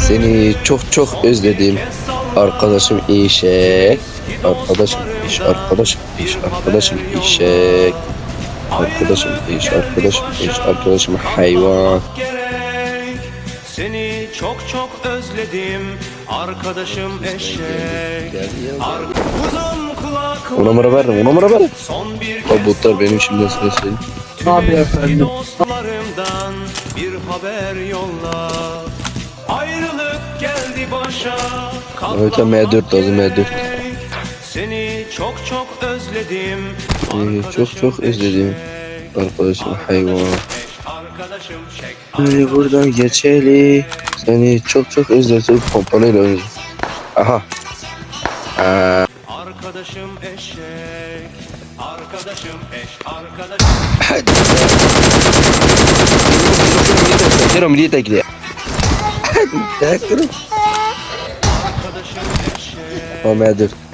Seni çok çok özledim. Arkadaşım işek. Arkadaşım iş, arkadaşım iş, arkadaşım işek. Arkadaşım iş, arkadaşım iş, arkadaşım hayvan. Seni çok çok özledim Arkadaşım eşek Uzun kulakları O numara verdim, o numara verdim. Son bir O butlar benim şimdiden seslerim. Abi efendim. Dostlarımdan bir haber yolla Ayrılık geldi başa Evet, M4 lazım, M4. Seni çok çok özledim Seni çok çok özledim. Arkadaşım hayvan. Arkadaşım çek Hadi buradan geçeli. Seni çok çok özledim. Pompalıyla oynuyorum. Aha. Aa, Arkadaşım eşek Arkadaşım eş Arkadaşım Quiero milita ekli. Arkadaşım eşek O M4.